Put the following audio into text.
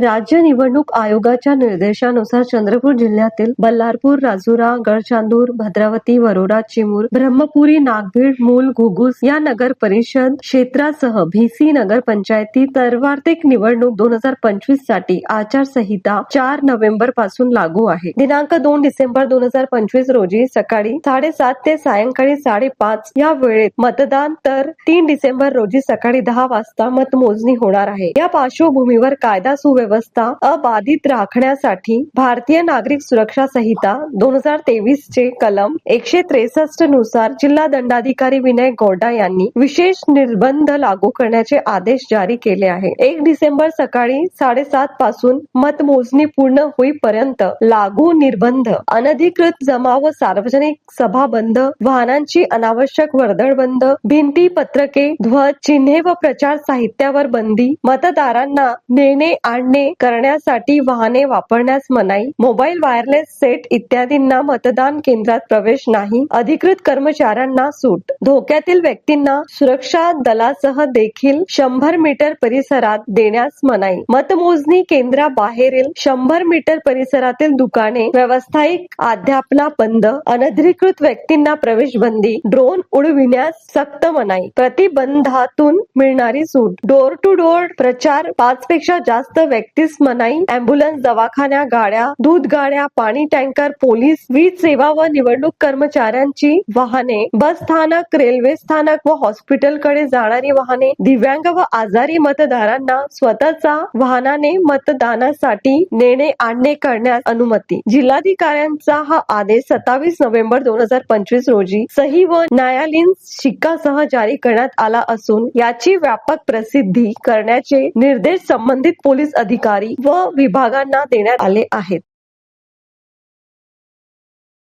राज्य निवडणूक आयोगाच्या निर्देशानुसार चंद्रपूर जिल्ह्यातील बल्लारपूर राजुरा गडचांदूर भद्रावती वरोरा चिमूर ब्रह्मपुरी नागभीड मूल घुगुस या नगर परिषद क्षेत्रासह भीसी नगर पंचायती सर्वाधिक निवडणूक दोन हजार पंचवीससाठी आचारसंहिता चार नोव्हेंबरपासून लागू आहे. दिनांक दोन डिसेंबर दोन हजार पंचवीस रोजी सकाळी साडेसात ते सायंकाळी साडेपाच या वेळेत मतदान तर तीन डिसेंबर रोजी सकाळी दहा वाजता मतमोजणी होणार आहे. या पार्श्वभूमीवर कायदा सुव्यवस्था अबाधित राखण्यासाठी भारतीय नागरिक सुरक्षा संहिता दोन हजार तेवीस चे कलम एकशे त्रेसष्टनुसार जिल्हा दंडाधिकारी विनय गौडा यांनी विशेष निर्बंध लागू करण्याचे आदेश जारी केले आहे. एक डिसेंबर सकाळी साडेसात पासून मतमोजणी पूर्ण होईपर्यंत लागू निर्बंध अनधिकृत जमा व सार्वजनिक सभा बंद वाहनांची अनावश्यक वर्दळ बंद भिंती पत्रके ध्वज चिन्हे व प्रचार साहित्यावर बंदी मतदारांना नेणे आणणे करण्यासाठी वाहने वापरण्यास मनाई मोबाईल वायरलेस सेट इत्यादींना मतदान केंद्रात प्रवेश नाही अधिकृत कर्मचाऱ्यांना सूट. धोक्यातील व्यक्तींना सुरक्षा दलासह देखील शंभर मीटर परिसरात देण्यास मनाई. मतमोजणी केंद्राबाहेरील शंभर मीटर परिसरातील दुकाने व्यावसायिक अध्यापना बंद अनधिकृत व्यक्तींना प्रवेश बंदी ड्रोन उडविण्यास सक्त मनाई. प्रतिबंधातून मिळणारी सूट. डोर टू डोर प्रचार पाच पेक्षा जास्त व्यक्तीस मनाई. अँब्युलन्स दवाखान्या गाड्या दूध गाड्या पाणी टँकर पोलीस वीज सेवा व निवडणूक कर्मचाऱ्यांची वाहने. बस स्थानक रेल्वे स्थानक व हॉस्पिटलकडे जाणारी वाहने. दिव्यांग व आजारी मतदारांना स्वतःचा वाहनाने मतदानासाठी नेणे आणणे करण्यास अनुमती. जिल्हाधिकाऱ्यांचा हा आदेश सत्तावीस नोव्हेंबर दोन हजार पंचवीस रोजी सही व न्यायालयीन शिक्कासह जारी करण्यात आला असून याची व्यापक प्रसिद्धी करण्याचे निर्देश संबंधित पोलीस अधिकारी अधिकारी व विभागांना देण्यात आले आहेत.